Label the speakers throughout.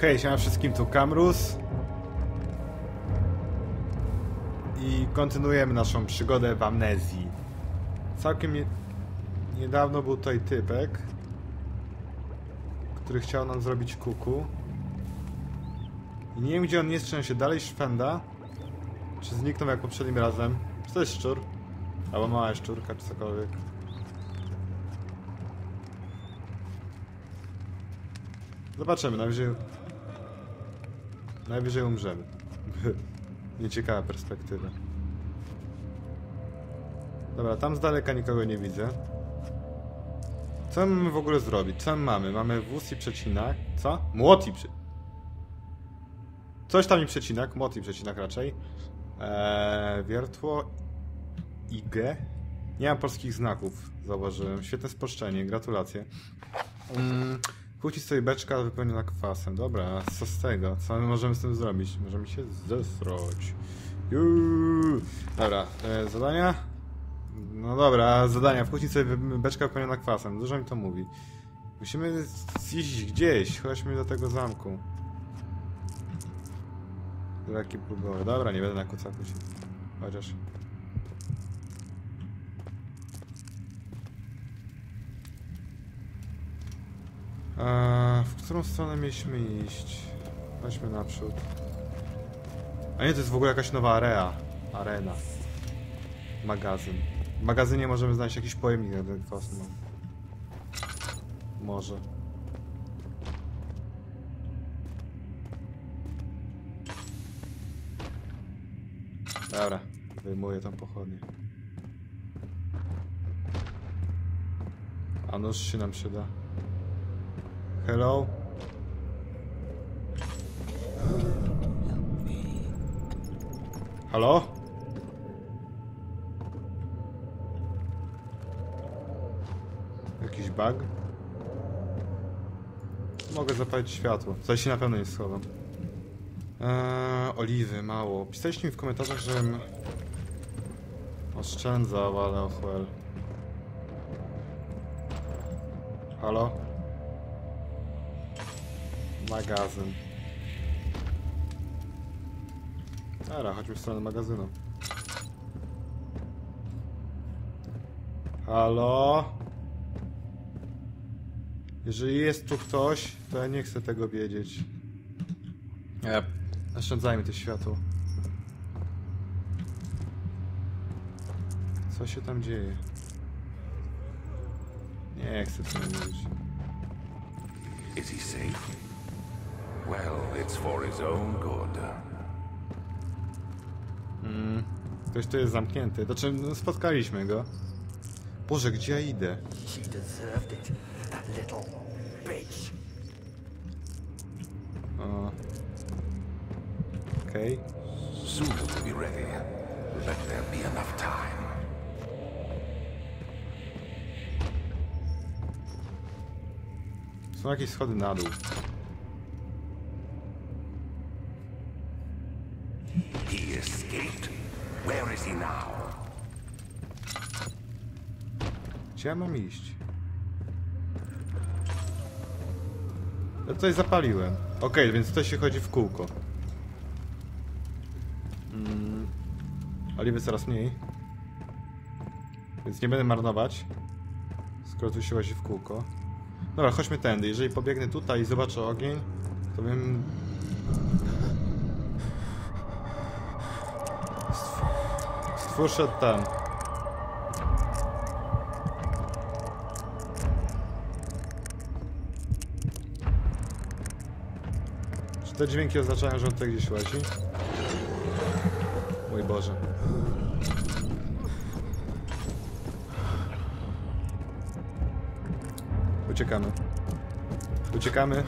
Speaker 1: Hej, siema wszystkim, tu Kamrus. I kontynuujemy naszą przygodę w amnezji. Całkiem nie... niedawno był tutaj typek, który chciał nam zrobić kuku. I nie wiem gdzie on jest, czy on się dalej szwenda, czy zniknął jak poprzednim razem. Czy to jest szczur? Albo mała szczurka, czy cokolwiek. Zobaczymy, najwyżej... Najwyżej umrzemy. Nieciekawa perspektywa. Dobra, tam z daleka nikogo nie widzę. Co mamy w ogóle zrobić? Co my mamy? Mamy wóz i przecinak. Co? Młot i przy... Coś tam i przecinak, młot i przecinak raczej. Eee, wiertło IG. Nie mam polskich znaków, zauważyłem. Świetne sposzczenie, gratulacje. Mm, Płcić sobie beczka wypełniona kwasem. Dobra, co z tego? Co my możemy z tym zrobić? Możemy się zesroć. Juuu. Dobra, e, zadania? No dobra, zadania. Wchłócić sobie beczka wypełniona kwasem. Dużo mi to mówi. Musimy iść gdzieś. Chodźmy do tego zamku. Leki próbowe. Dobra, nie będę na kucaku się. Chociaż. W którą stronę mieliśmy iść? Chodźmy naprzód. A nie, to jest w ogóle jakaś nowa area. Arena. Magazyn. W magazynie możemy znaleźć jakiś pojemnik na ten. No. Może. Dobra, wyjmuję tą pochodnię. A nóż się nam przyda. Hello? Halo? Jakiś bug? Mogę zapalić światło. Coś się na pewno nie schowam. Eee, oliwy, mało. Pisaliście mi w komentarzach, żebym oszczędzał, ale well. Halo? Magazyn. Dobra, chodźmy w stronę magazynu. Halo? Jeżeli jest tu ktoś, to ja nie chcę tego wiedzieć. Nie, oszczędzajmy to światło. Co się tam dzieje? Nie chcę tego mówić.
Speaker 2: Is he safe? Well, it's for his own good.
Speaker 1: Ktoś tu jest zamknięty. Znaczy, no, spotkaliśmy go. Boże, gdzie ja idę?
Speaker 3: She deserved it, that little bitch.
Speaker 1: O. Okej.
Speaker 2: Soon we'll be ready. Let there be enough time.
Speaker 1: Są jakieś schody na dół.
Speaker 2: He escaped. Where is he now?
Speaker 1: Gdzie ja mam iść? Ja tutaj zapaliłem. Okej, więc tutaj się chodzi w kółko. Mm. Oliwy coraz mniej. Więc nie będę marnować. Skoro tu się łazi w kółko. Dobra, chodźmy tędy. Jeżeli pobiegnę tutaj i zobaczę ogień, to bym... Stwór szedł tam. Czy te dźwięki oznaczają, że on tutaj gdzieś łazi? Mój Boże. Uciekamy. Uciekamy.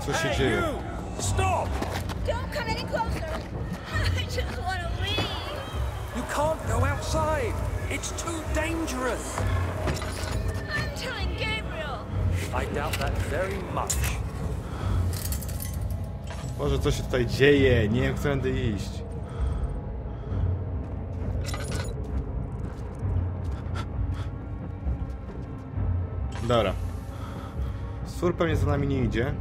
Speaker 1: Co się dzieje?
Speaker 4: Stop!
Speaker 5: Come any closer. I just want to leave.
Speaker 4: You can't go outside. It's too dangerous.
Speaker 5: I'm telling Gabriel.
Speaker 4: I doubt that very much.
Speaker 1: Boże, co się tutaj dzieje? Nie wiem, którędy iść. Dobra. Stwór pewnie za nami nie idzie.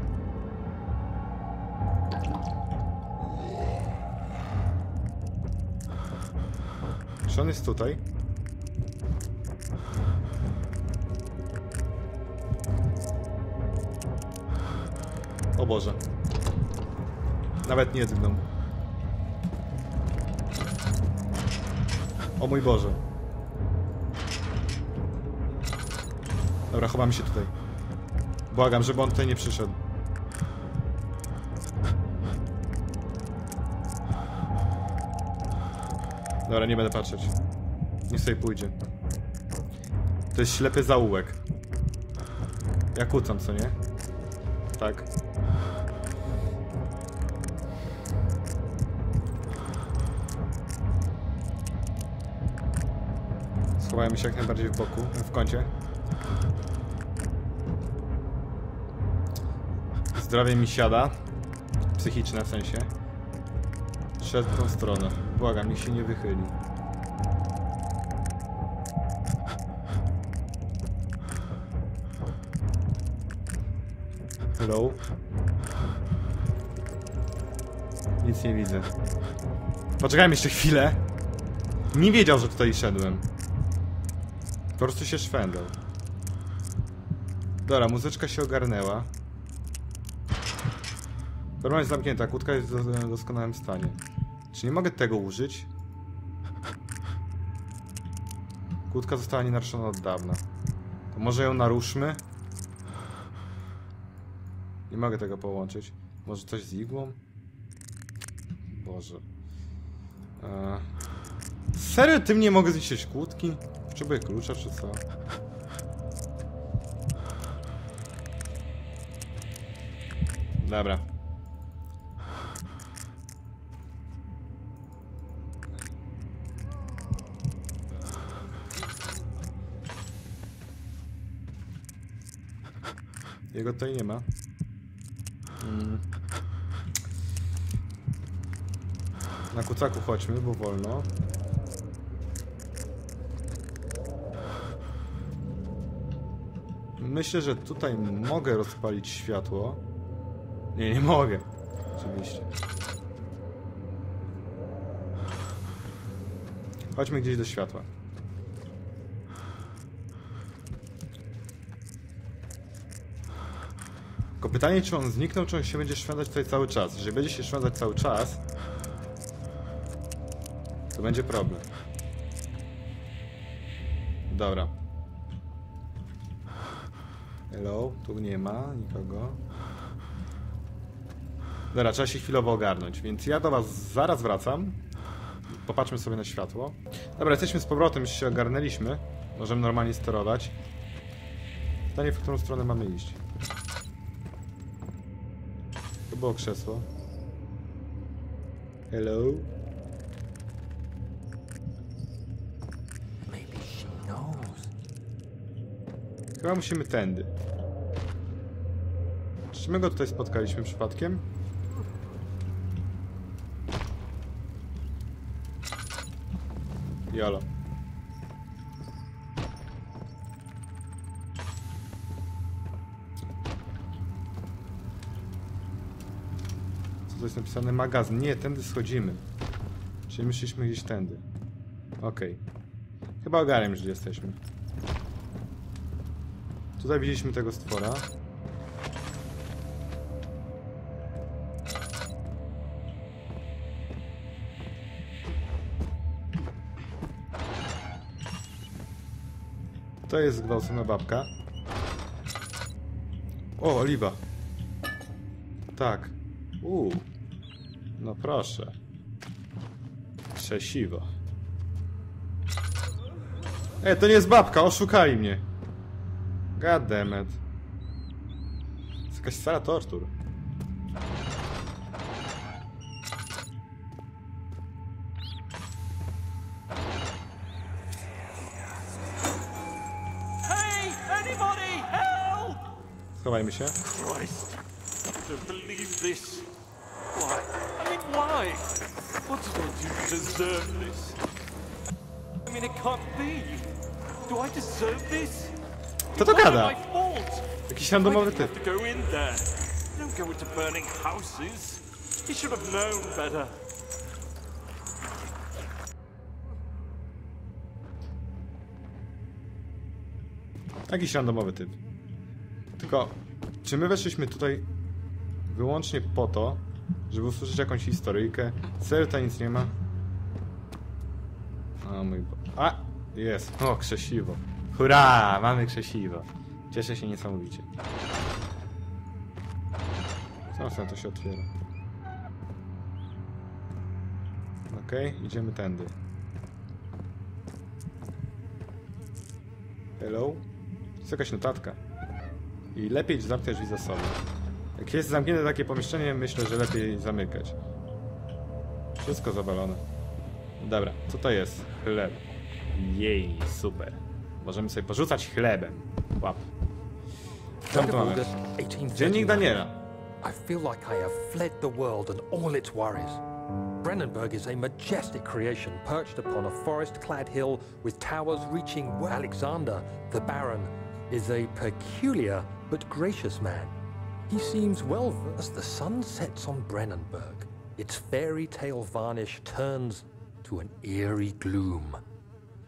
Speaker 1: Czy on jest tutaj? O Boże. Nawet nie drgnął. O mój Boże. Dobra, chowamy się tutaj. Błagam, żeby on tutaj nie przyszedł. Dobra, nie będę patrzeć. Niech sobie pójdzie. To jest ślepy zaułek. Ja kłócam, co nie? Tak. Schowajmy się jak najbardziej w boku, w kącie. Zdrowie mi siada. Psychiczne w sensie. Szedł w tą stronę. Błagam, niech się nie wychyli. Hello? Nic nie widzę. Poczekajmy jeszcze chwilę. Nie wiedział, że tutaj szedłem. Po prostu się szwendał. Dobra, muzyczka się ogarnęła. Normalnie jest zamknięta, kłódka jest w doskonałym stanie. Czy nie mogę tego użyć? Kłódka została nienaruszona od dawna. To może ją naruszmy? Nie mogę tego połączyć. Może coś z igłą? Boże. Eee. Serio, tym nie mogę zniszczyć kłódki? Potrzebuję klucza, czy co? Dobra. Jego tutaj nie ma. Mm. Na kucaku chodźmy, bo wolno. Myślę, że tutaj mogę rozpalić światło. Nie, nie mogę. Oczywiście. Chodźmy gdzieś do światła. Pytanie, czy on zniknął, czy on się będzie szwendać tutaj cały czas. Jeżeli będzie się szwendać cały czas, to będzie problem. Dobra. Hello, tu nie ma nikogo. Dobra, trzeba się chwilowo ogarnąć, więc ja do was zaraz wracam. Popatrzmy sobie na światło. Dobra, jesteśmy z powrotem, już się ogarnęliśmy. Możemy normalnie sterować. Pytanie, w którą stronę mamy iść. To było krzesło. Hello? Chyba musimy tędy. Czy my go tutaj spotkaliśmy przypadkiem? Jolo. Jest napisane? Magazyn. Nie, tędy schodzimy. Czyli myśleliśmy gdzieś tędy. Okej. Chyba ogarniam, że jesteśmy. Tutaj widzieliśmy tego stwora. To jest zgwałcona babka. O, oliwa. Tak. Uuu. No proszę. Krzesiwo. Ej, to nie jest babka, oszukali mnie. God damn it. To jest jakaś sala tortur. Schowajmy się.
Speaker 4: Christ, to believe this. Mean, why? What to deserve this? I mean, it can't be. Do I deserve this?
Speaker 1: Kto to gada? Jakiś randomowy
Speaker 4: you
Speaker 1: typ.
Speaker 4: go in there? You don't go into burning houses. He should have known better.
Speaker 1: Jakiś randomowy typ. Tylko, czy my weszliśmy tutaj wyłącznie po to, żeby usłyszeć jakąś historyjkę? Tutaj nic nie ma? O mój Bo... A! Jest. O, krzesiwo. Hurra! Mamy krzesiwo. Cieszę się niesamowicie. Zaraz to się otwiera. Okej, idziemy tędy. Hello? jest jakaś notatka. I lepiej zamknąć drzwi za sobą. Jak jest zamknięte takie pomieszczenie, myślę, że lepiej zamykać. Wszystko zawalone. Dobra, co to jest? Chleb. Jej, super. Możemy sobie porzucać chlebem. Łap. My tu mamy?
Speaker 3: August 1839.
Speaker 1: Dziennik Daniela.
Speaker 3: I feel like I have fled the world and all its worries. Brennenburg is a majestic creation perched upon a forest clad hill with towers reaching where Alexander, the Baron, is a peculiar but gracious man. He seems well versed. The sun sets on Brennenburg. Its fairy tale varnish turns to an eerie gloom.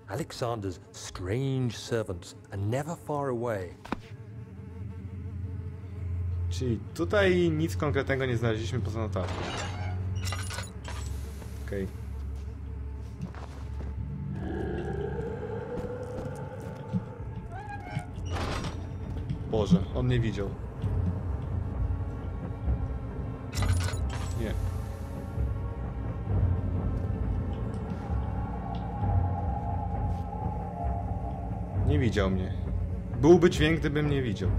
Speaker 3: Alexander's strange servants are never far away,
Speaker 1: Czyli tutaj nic konkretnego nie znaleźliśmy poza notatką. Okej. Boże, on nie widział. Widział mnie. Byłby dźwięk, gdybym nie widział.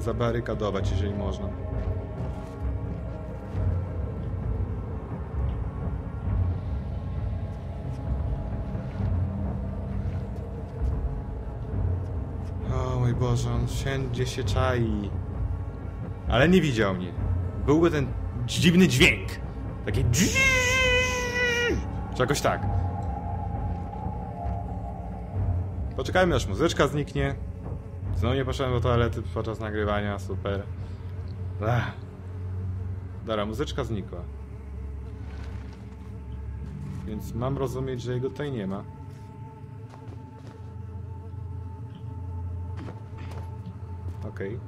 Speaker 1: Zabarykadować, jeżeli można. O mój Boże, on wszędzie się czai. Ale nie widział mnie. Byłby ten dziwny dźwięk. Taki Czy jakoś tak. Poczekajmy aż muzyczka zniknie. Znowu nie poszedłem do toalety podczas nagrywania, super. Ech. Dobra, muzyczka znikła. Więc mam rozumieć, że jego tutaj nie ma. Okej.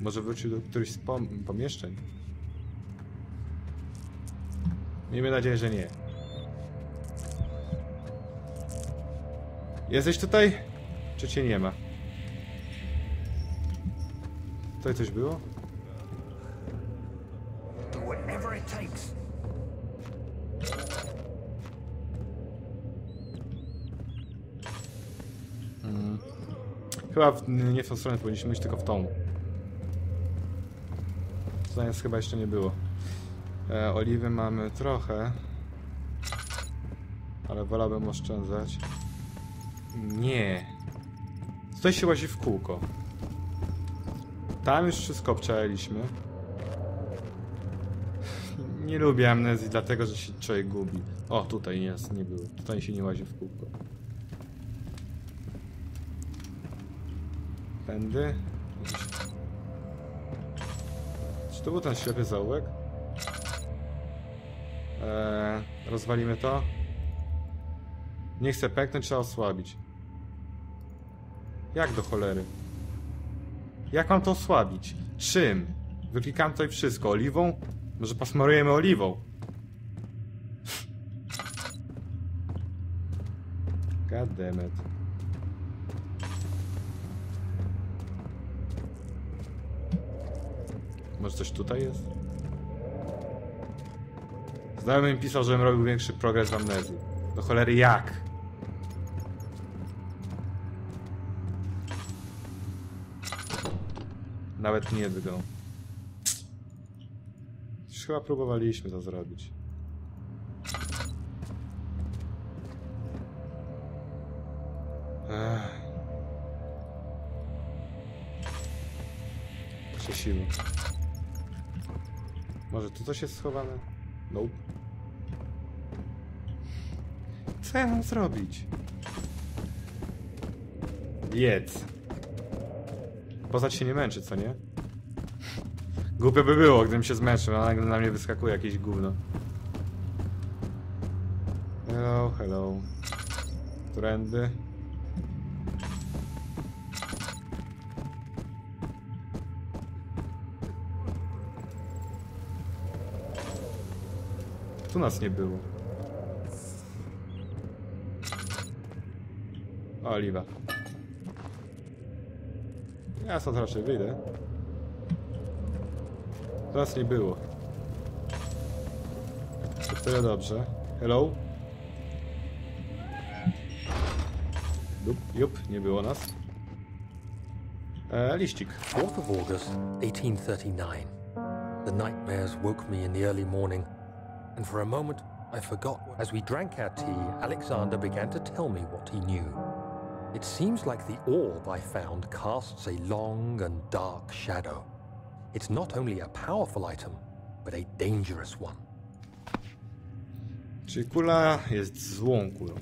Speaker 1: Może wrócił do którychś z pom- pomieszczeń? Miejmy nadzieję, że nie. Jesteś tutaj? Czy cię nie ma? Tutaj coś było?
Speaker 3: Takes.
Speaker 1: Chyba w, nie w tą stronę powinniśmy iść, tylko w tą. Nas chyba jeszcze nie było. E, oliwy mamy trochę. Ale wolałbym oszczędzać. Nie. Tutaj się łazi w kółko. Tam już wszystko obczajaliśmy. Nie lubię amnezji, dlatego że się człowiek gubi. O, tutaj jest, nie było. Tutaj się nie łazi w kółko. Tędy. Czy to był ten ślepy zaułek? Eee, rozwalimy to. Nie chcę pęknąć, trzeba osłabić. Jak do cholery? Jak mam to osłabić? Czym? Wyklikam tutaj wszystko. Oliwą? Może posmarujemy oliwą? God damn it. Może coś tutaj jest? Znajomy mi pisał, żebym robił większy progres w amnezji. Do cholery jak? Nawet nie. Już chyba próbowaliśmy to zrobić. Ech. Może tu coś jest schowane? Nope. Co ja mam zrobić? Jedz. Postać się nie męczy, co nie? Głupio by było, gdybym się zmęczył, a nagle na mnie wyskakuje jakieś gówno. Hello, hello. Którędy? Tu nas nie było. Oliwa. Ja stąd raczej wyjdę. Nas nie było. To tyle dobrze. Hello? Jup, jup, nie było nas. E, liścik.
Speaker 3: 4th of August, 1839. The nightmares woke me in the early morning, and for a moment I forgot. As we drank our tea, Alexander began to tell me what he knew. It seems like the orb I found casts a long and dark shadow. It's not only a powerful item, but a dangerous one.
Speaker 1: Czyli kula jest złą kulą.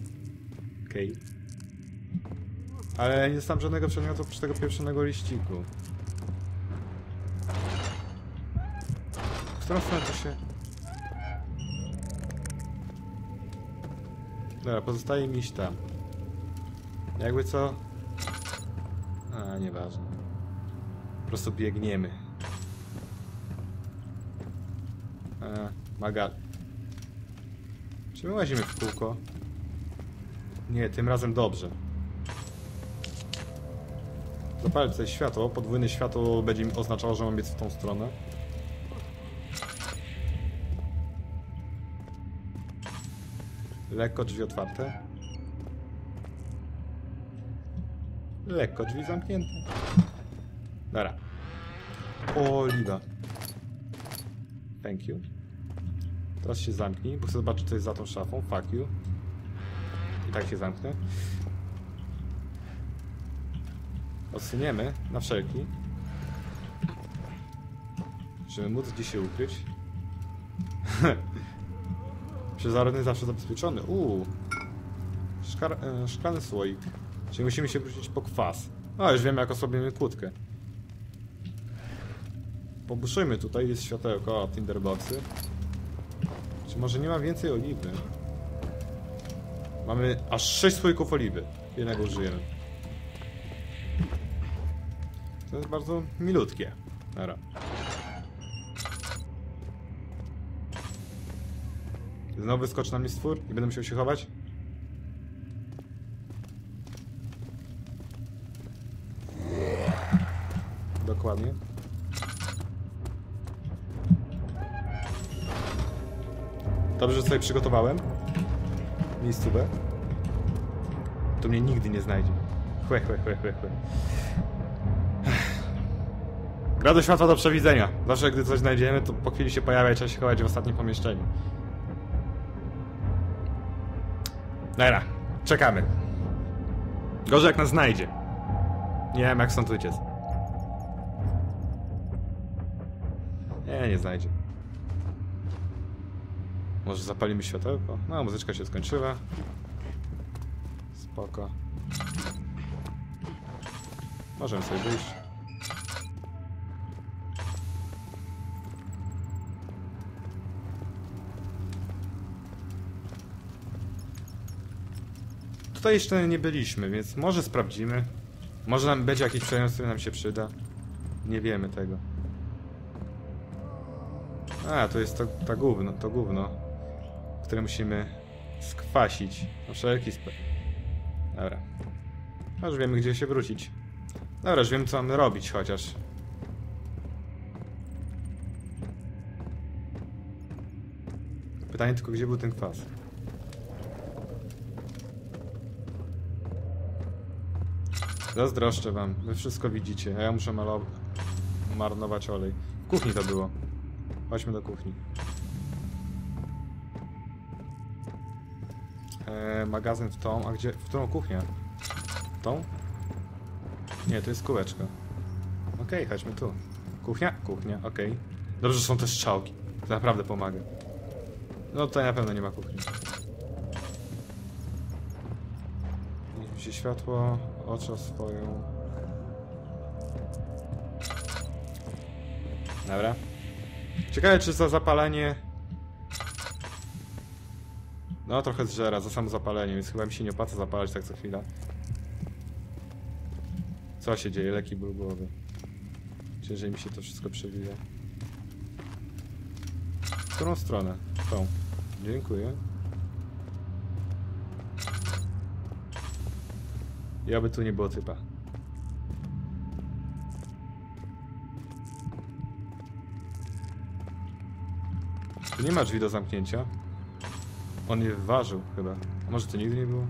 Speaker 1: Okej. Ale nie znam żadnego przedmiotu oprócz tego pierwszonego liściku. W którą stronę to się... Dobra, pozostaje mi iść tam. Jakby co... A, nieważne. Po prostu biegniemy. E, maga... Czy my łazimy w kółko? Nie, tym razem dobrze. Zapalę tutaj światło. Podwójne światło będzie mi oznaczało, że mam biec w tą stronę. Lekko drzwi otwarte. Lekko drzwi zamknięte. Dobra. Oliwa. Thank you. Teraz się zamknij, bo chcę zobaczyć, co jest za tą szafą. Fuck you. I tak się zamknę. Odsuniemy na wszelki. Żeby móc gdzieś się ukryć. Przezorny zawsze zabezpieczony. Uuu. E, szklany słoik. Czyli musimy się wrócić po kwas. No, już wiemy, jak osobimy kłódkę. Pobuszujmy tutaj, jest światełko, o, tinderboxy. Czy może nie ma więcej oliwy? Mamy aż 6 słoików oliwy. Jednego użyjemy. To jest bardzo milutkie. Dobra. Znowu wyskoczy na mnie stwór i będę musiał się chować? Dokładnie. Dobrze, że sobie przygotowałem. Miejscówę. To mnie nigdy nie znajdzie. Chłe, chłe, chłe, chłe, chłe. Gra do światła do przewidzenia. Zawsze gdy coś znajdziemy, to po chwili się pojawia i trzeba się chować w ostatnim pomieszczeniu. Dobra, czekamy. Gorzej jak nas znajdzie. Nie wiem jak stąd uciec. Nie, nie znajdzie. Może zapalimy światełko? No, muzyczka się skończyła. Spoko. Możemy sobie wyjść. Tutaj jeszcze nie byliśmy, więc może sprawdzimy. Może nam będzie jakiś przedmiot, który nam się przyda. Nie wiemy tego. A, to jest to, to gówno, to gówno, które musimy skwasić. Na wszelki. Dobra. No już wiemy, gdzie się wrócić. Dobra, już wiemy, co mamy robić, chociaż. Pytanie tylko, gdzie był ten kwas? Zazdroszczę wam, wy wszystko widzicie, a ja muszę marnować olej. W kuchni to było. Chodźmy do kuchni. Eee, magazyn w tą, a gdzie? W którą kuchnię? W tą? Nie, to jest kółeczko. Okej, chodźmy tu. Kuchnia? Kuchnia, okej. Dobrze, że są te strzałki. To naprawdę pomaga. No tutaj na pewno nie ma kuchni. Mi się światło oczy swoją. Dobra. Ciekawe czy za zapalenie... No trochę zżera za samo zapalenie, więc chyba mi się nie opłaca zapalać tak co chwila. Co się dzieje? Leki ból głowy. Jeżeli mi się to wszystko przewija? W którą stronę? Tą. Dziękuję. I aby tu nie było typa. Tu nie ma drzwi do zamknięcia. On je ważył chyba. Może to nigdy nie było?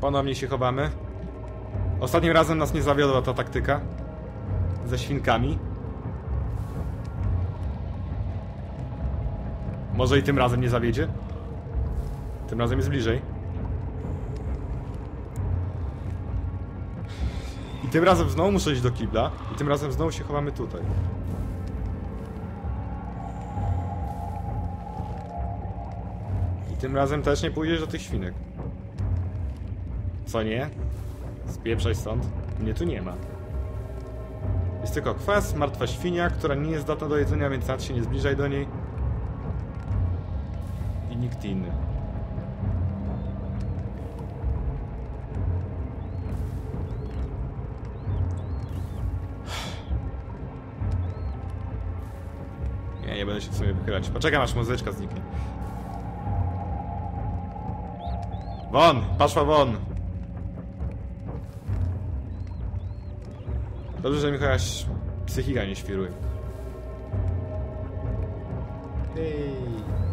Speaker 1: Ponownie się chowamy. Ostatnim razem nas nie zawiodła ta taktyka. Ze świnkami. Może i tym razem nie zawiedzie? Tym razem jest bliżej. I tym razem znowu muszę iść do kibla. I tym razem znowu się chowamy tutaj. I tym razem też nie pójdziesz do tych świnek. Co nie? Spieprzaj stąd. Mnie tu nie ma. Jest tylko kwas, martwa świnia, która nie jest zdatna do jedzenia, więc nawet się nie zbliżaj do niej. Inny. Nie, nie będę się w sumie wychylać. Poczekam aż muzyczka zniknie. Won! Paszła won! Dobrze, że mi jakaś psychika nie świruje. Hej.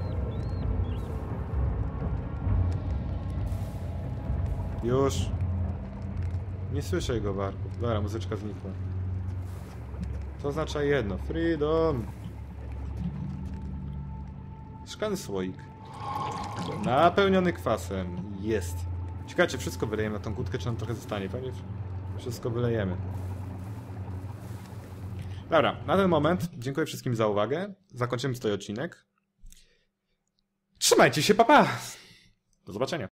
Speaker 1: Już. Nie słyszę jego warku. Dobra, muzyczka znikła. To oznacza jedno. Freedom! Szklany słoik. Napełniony kwasem. Jest. Ciekawe, wszystko wylejemy na tą kłódkę, czy nam trochę zostanie. Pewnie wszystko wylejemy. Dobra, na ten moment dziękuję wszystkim za uwagę. Zakończymy tutaj odcinek. Trzymajcie się, papa! Do zobaczenia.